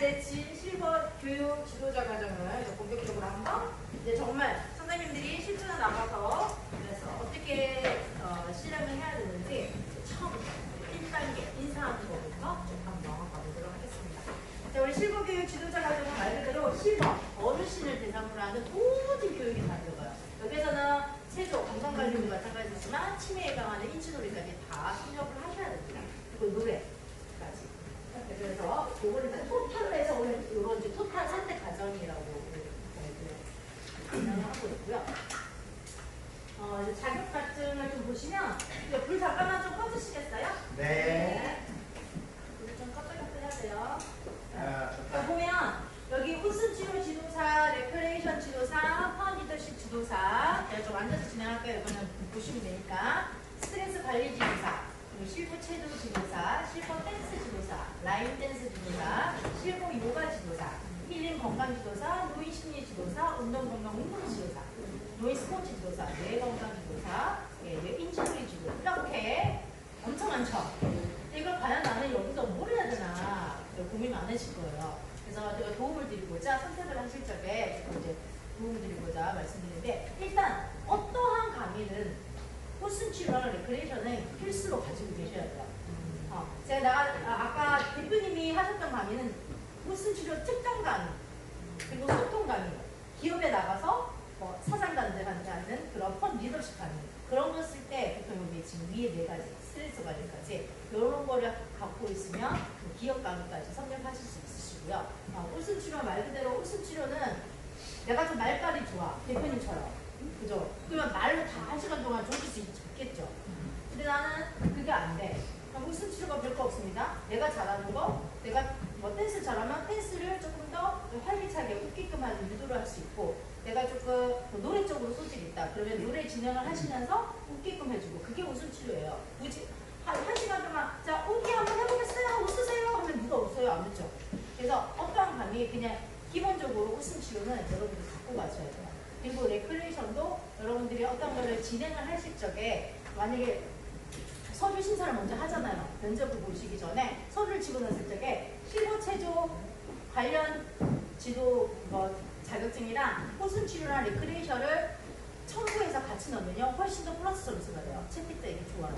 이제 지- 실버 교육 지도자 과정을 본격적으로 한번 이제 정말 선생님들이 실전에 나가서 그래서 어떻게 어, 실행을 해야 되는지 처음부터 1단계 인사하는 거부터 쭉 한번 가보도록 하겠습니다. 자, 우리 실버 교육 지도자 과정은 말 그대로 실버 어르신을 대상으로 하는 모든 교육이 다 들어가요. 여기서는 체조, 건강관리도 마찬가지지만 치매 예방하는 인지놀이까지 다 협력을 하셔야 됩니다. 그리고 노래까지. 그래서 요거를 요런 이제 토탈 선택 과정이라고 진행을 하고 있고요. 어, 이제 자격 과정을 좀 보시면 불 잠깐만 좀 꺼주시겠어요? 네. 불좀 껐다 해야 돼요. 아, 자, 좋다. 보면 여기 웃음 치료 지도사, 레크레이션 지도사, 펀 리더십 지도사 제가 좀 앉아서 진행할게요. 이거는 보시면 되니까 스트레스 관리 지도사, 실버 체조 지도사, 실버 댄스 지도사, 라인 댄스 지도사, 실버 요가 지도사, 힐링 건강 지도사, 노인 심리 지도사, 운동 건강 운동 지도사, 노인 스포츠 지도사, 뇌 건강 지도사, 예, 뇌 인지놀이 지도 이렇게 엄청 많죠. 이걸 과연 나는 여기서 뭘 해야 되나 고민 많으실 거예요. 그래서 제가 도움을 드리고자 선택을 하실 적에 이제 도움을 드리고자 말씀드리는데 일단 어떠한 강의는 호슨 치료랑 레크레이션은 필수로 가지고 계셔야 돼요. 어, 제가 나가, 아, 아까 대표님이 하셨던 강의는 호슨 치료 특강 강의 그리고 소통 강의 기업에 나가서 뭐 사장단들한테 하는 그런 펀 리더십 강의 그런 거 쓸 때 보통 여기 지금 위에 네 가지 스트레스 관리까지 이런 거를 갖고 있으면 그 기업 강의까지 섭렵하실 수 있으시고요. 어, 웃음 치료 말 그대로 웃음 치료는 내가 좀 말빨이 좋아 대표님처럼 그죠? 그러면 말로 다 한 시간 동안 조질 수 있겠죠. 근데 나는 그게 안 돼. 그럼 웃음 치료가 별거 없습니다. 내가 잘하는 거, 내가 잘하면 댄스를 조금 더 활기차게 웃기끔 하는 유도를 할 수 있고 내가 조금 뭐 노래 쪽으로 소질이 있다. 그러면 노래 진행을 하시면서 웃기끔 해주고 그게 웃음 치료예요. 굳이 한, 한 시간 동안 자 웃기 한번 해보겠어요. 웃으세요. 하면 누가 웃어요? 안 웃죠. 그래서 어떠한 강의 그냥 기본적으로 웃음 치료는 여러분들 갖고 가셔야 돼요. 그리고 레크레이션도 여러분들이 어떤 거를 진행을 하실 적에 만약에 서류 심사를 먼저 하잖아요. 면접을 보시기 전에 서류를 집어넣었을 적에 실버 체조 관련 지도 뭐 자격증이랑 호순 치료랑 레크레이션을 첨부해서 같이 넣으면요 훨씬 더 플러스 점수가 돼요. 채택도 이게 좋아요.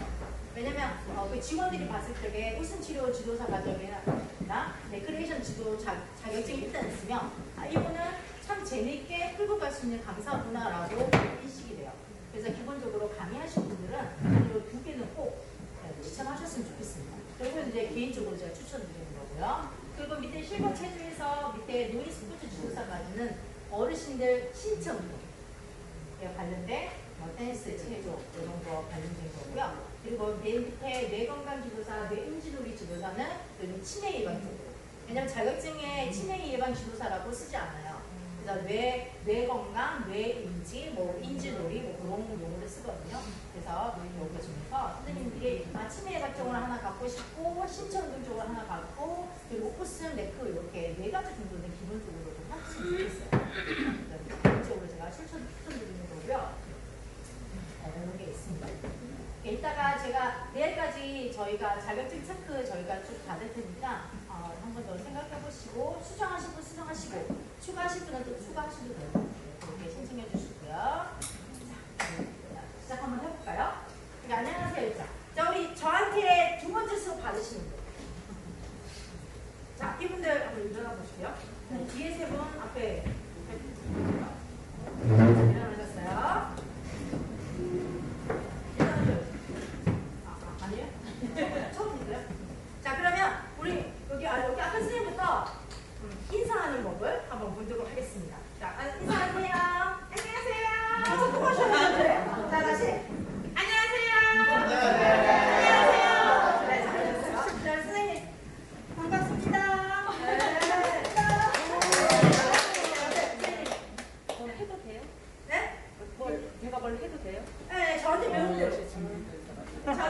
왜냐면 어, 그 직원들이 봤을 적에 호순 치료 지도사 과정이나 레크레이션 지도 자, 자격증이 일단 있으면 아 이분은 참 재밌게 끌고 갈 수 있는 강사구나라고 인식이 돼요. 그래서 기본적으로 강의하신 분들은 이두 개는 꼭 지참하셨으면 좋겠습니다. 그리고 이제 개인적으로 제가 추천드리는 거고요. 그리고 밑에 실버 체조에서 밑에 노인 스포츠 지도사까지는 어르신들 신청 에 관련된 뭐 댄스, 체조 이런 거 관련된 거고요. 그리고 맨 밑에 뇌건강 지도사, 뇌인지놀이 지도사는 치매 예방 쪽으로. 왜냐면 자격증에 치매 예방 지도사라고 쓰지 않아요. 그래서 뇌, 뇌 건강, 뇌 인지, 뭐 인지놀이 뭐 그런 용어를 쓰거든요. 그래서 여기 중에서 선생님들이 아, 예방 쪽으로 하나 갖고 싶고 신청등 쪽으로 하나 갖고 그리고 코스, 네크 이렇게 네 가지 정도는 기본적으로 좀 하셨으면 좋겠어요. 기본적으로 제가 추천 추천드리는 거고요. 네, 이런 게 있습니다. 이따가 제가 내일까지 저희가 자격증 체크 저희가 쭉 받을 테니까 어, 한번 더 생각해 보시고 수정하실 분 수정하시고 추가하실 분은 또 추가하셔도 돼요. 네, 그렇게 신청해 주시고요. 자, 자, 시작 한번 해볼까요? 네, 안녕하세요. 자 우리 저한테 두 번째 수업 받으시는 분. 자 이분들 한번 일어나 보실게요. 네, 뒤에 세 분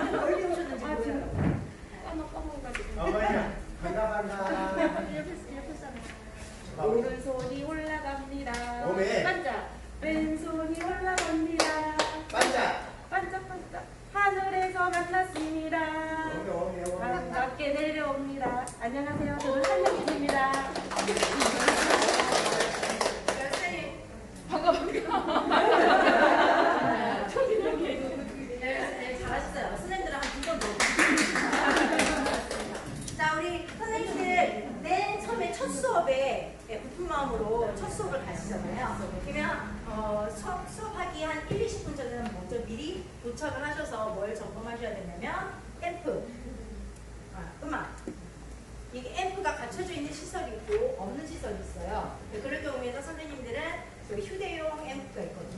Oh,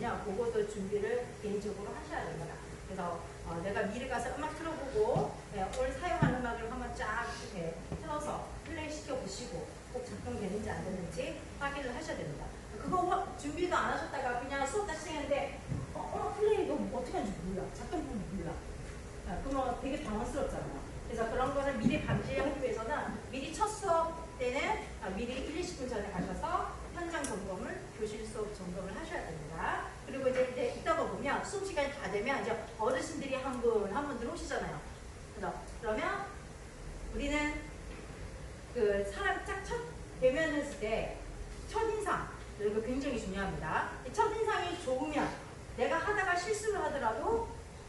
있거든요. 그것도 준비를 개인적으로 하셔야 됩니다. 그래서 어, 내가 미리 가서 음악 틀어보고 네, 오늘 사용하는 음악을 한번 쫙 이렇게 틀어서 플레이 시켜 보시고 꼭 작동되는지 안 되는지 확인을 하셔야 됩니다. 그거 화- 준비도 안 하셨다가 그냥 수업 다 시작했는데 어, 어 플레이 이거 어떻게 하는지 몰라. 작동 방법 몰라. 아, 그러면 되게 당황스럽잖아요. 그래서 그런 거를 미리 방지하기 위해서는 미리 첫 수업 때는 아, 미리 1, 20분 전에 가셔서 현장 점검을, 교실 수업 점검을 하셔야 됩니다. 그리고 이제, 이제 이따가 보면 수업 시간이 다 되면 이제 어르신들이 한 분 한 분 들어오시잖아요. 그래서 그러면 우리는 그 사람 딱첫 대면했을 때 첫인상 이거 굉장히 중요합니다. 이 첫인상이 좋으면 내가 하다가 실수를 하더라도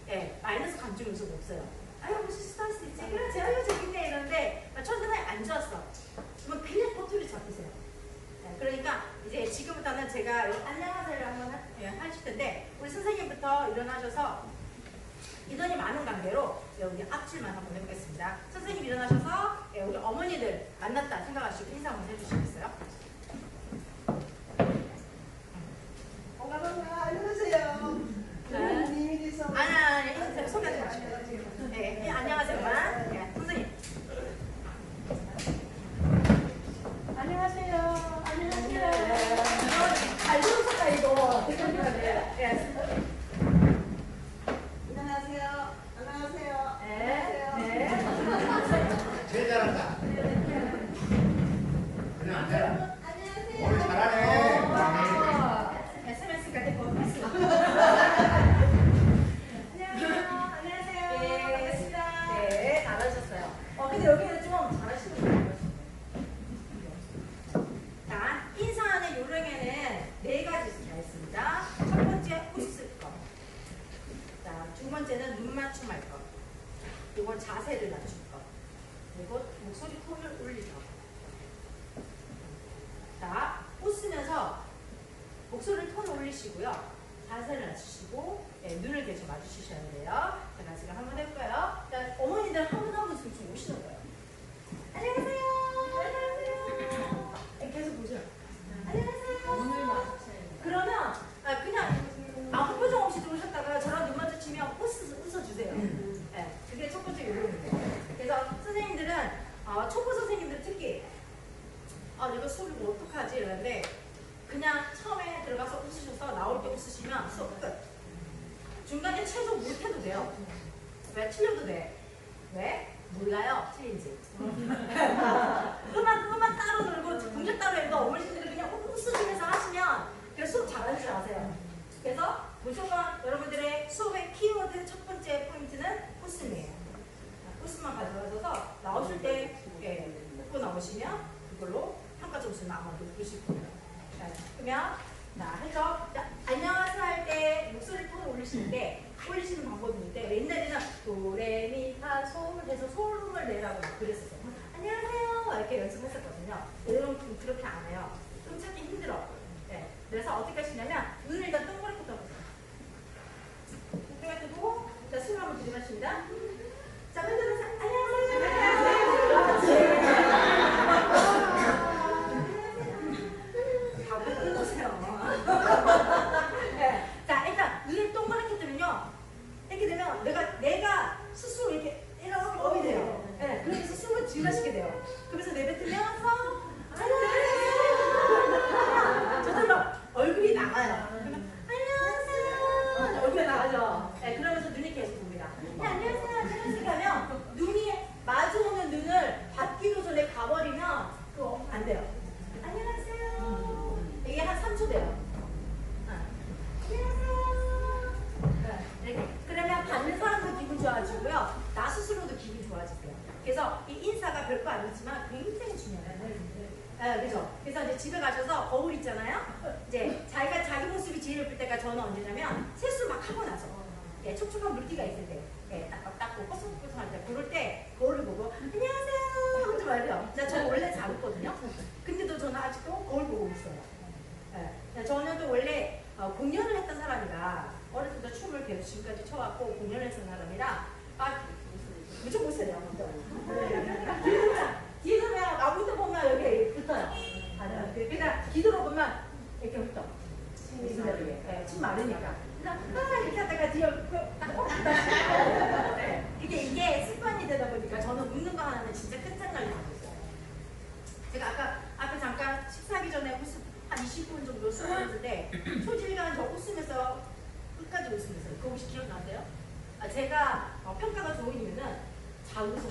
예, 마이너스 감정 요소가 없어요. 아유, 무슨 실수할 수 있지. 그래, 아유, 재밌네. 이러는데 첫인상이 안 좋았어. 그러면 그냥 꼬투리 잡으세요. 예, 그러니까 이제 지금부터는 제가 요 안녕 하실 텐데 우리 선생님부터 일어나셔서 이전이 많은 관계로 예, 여기 앞줄만 한번 해보겠습니다. 선생님 일어나셔서 예, 우리 어머니들 만났다 생각하시고 인사 한번 해주시겠어요? 어, 근데 여기는 좀 잘하시는 분이에요. 자, 인사하는 요령에는 네 가지가 있습니다. 첫 번째, 웃을 것. 자, 두 번째는 눈 맞춤할 것. 이건 자세를 낮출 것. 그리고 목소리 톤을 올릴 것. 자, 웃으면서 목소리를 톤 올리시고요. 자세를 낮추시고 네, 눈을 계속 마주치셔야 돼요. 자, 같이 한번 해볼까요? 자, 어머니들 한 분 한 분씩 좀 오시는 거예요. 안녕하세요. 안녕하세요. 네, 계속 보세요. 안녕하세요. 눈을 마주쳐야 그러면 아, 그냥 아무 표정 없이 들어오셨다가 저랑 눈 마주치면 웃어, 웃어주세요. 네, 그게 첫 번째 요령인데. 그래서 선생님들은 어, 초보 선생님들 특히 아 내가 수업을 뭐 어떡하지 이러는데 그냥 처음에 들어가서 웃으셔서 나올 때 웃으시면 수업 끝. 최소 못해도 돼요. 왜 틀려도 돼? 왜? 몰라요 틀린지. 음악 음악 따로 놀고 동작 따로 해도 어머니들이 그냥 웃으시면서 하시면 그래서 수업 잘하는 줄 아세요. 그래서 무조건 여러분들의 수업의 키워드 첫 번째 포인트는 웃음이에요. 웃음만 가져가셔서 나오실 때 예, 웃고 나오시면 그걸로 평가 점수는 아마 높으실 거예요. 자, 그러면 자 해서 자, 안녕하세요 할 때 목소리 톤을 올리시는데 올리시는 방법이 있는데 옛날에는 도레미파솔 해서 소음을 내라고 막 그랬었어요. 안녕하세요 이렇게 연습했었거든요. 좀 그렇게 안 해요. 좀 찾기 힘들어. 네. 그래서 어떻게 하시냐면 눈을 일단 동그랗게 떠보세요. 동그랗게 뜨고 자 숨을 한번 들이마십니다. 자 흔들면서 안녕하세요. 그렇지. 다 끊으세요. 물기가 있을 때 네, 딱딱딱고 꼬송꼬송할 때 그럴 때 거울을 보고 안녕하세요 하면서 말해요. 저 원래 잘 웃거든요. 근데도 저는 아직도 거울 보고 있어요. 네, 저는 또 원래 어, 공연을 했던 사람이라 어렸을 때 춤을 계속 지금까지 쳐왔고 공연을 했던 사람이라 진짜 끝장날 거예요. 제가 아까 아까 잠깐 식사하기 전에 웃음 한 20분 정도 쓰었는데 초질간 저 웃으면서 끝까지 웃으면서 그거 혹시 기억나세요? 아, 제가 어, 평가가 좋은 이유는 잘 웃어서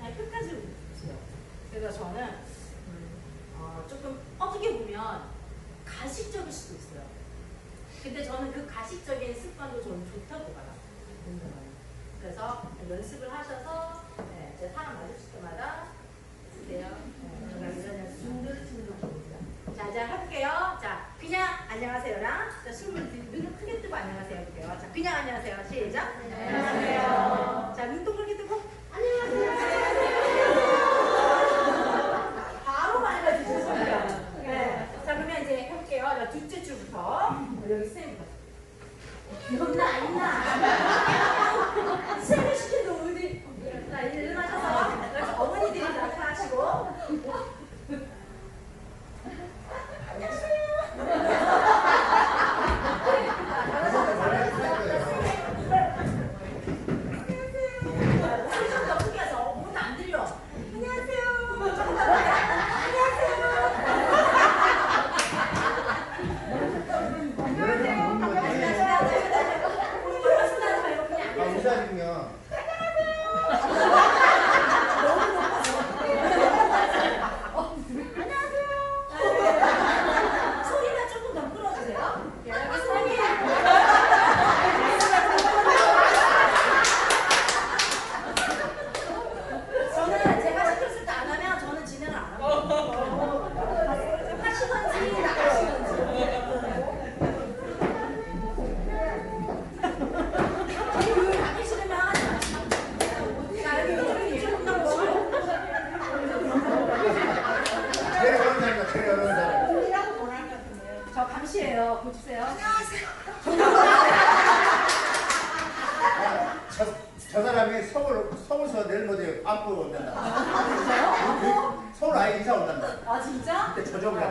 네, 끝까지 웃어요 그래서 저는 음, 어, 조금 어떻게 보면 가식적일 수도 있어요. 근데 저는 그 가식적인 습관도 저는 좋다고 봐요. 그래서 연습을 하셔서 이제 사람 마주칠 때마다 주세요. 네, 자, 자, 할게요. 자, 그냥 안녕하세요랑 자, 숨을 눈을 크게 뜨고 안녕하세요 할게요. 자, 그냥 안녕하세요. 시작. 안녕하세요.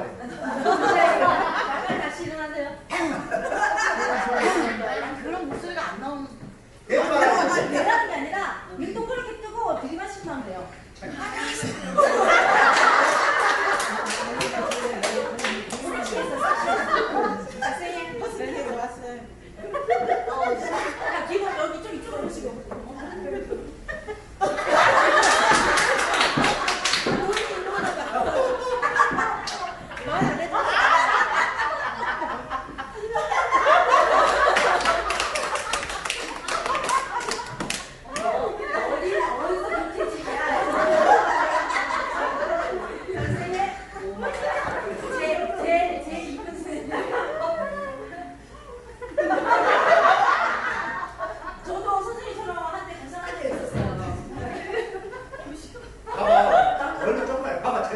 돼. 약간 다시 일어나세요. 그런 목소리가 안 나오는. 내가 하는 게 아니라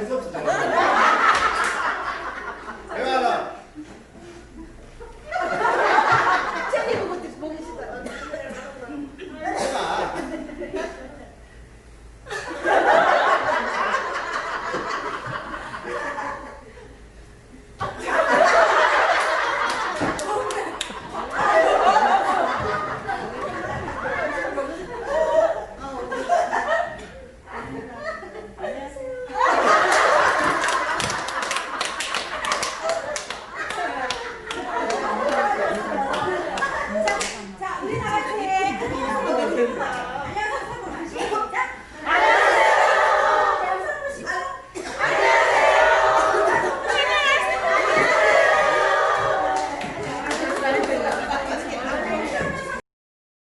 I feel today.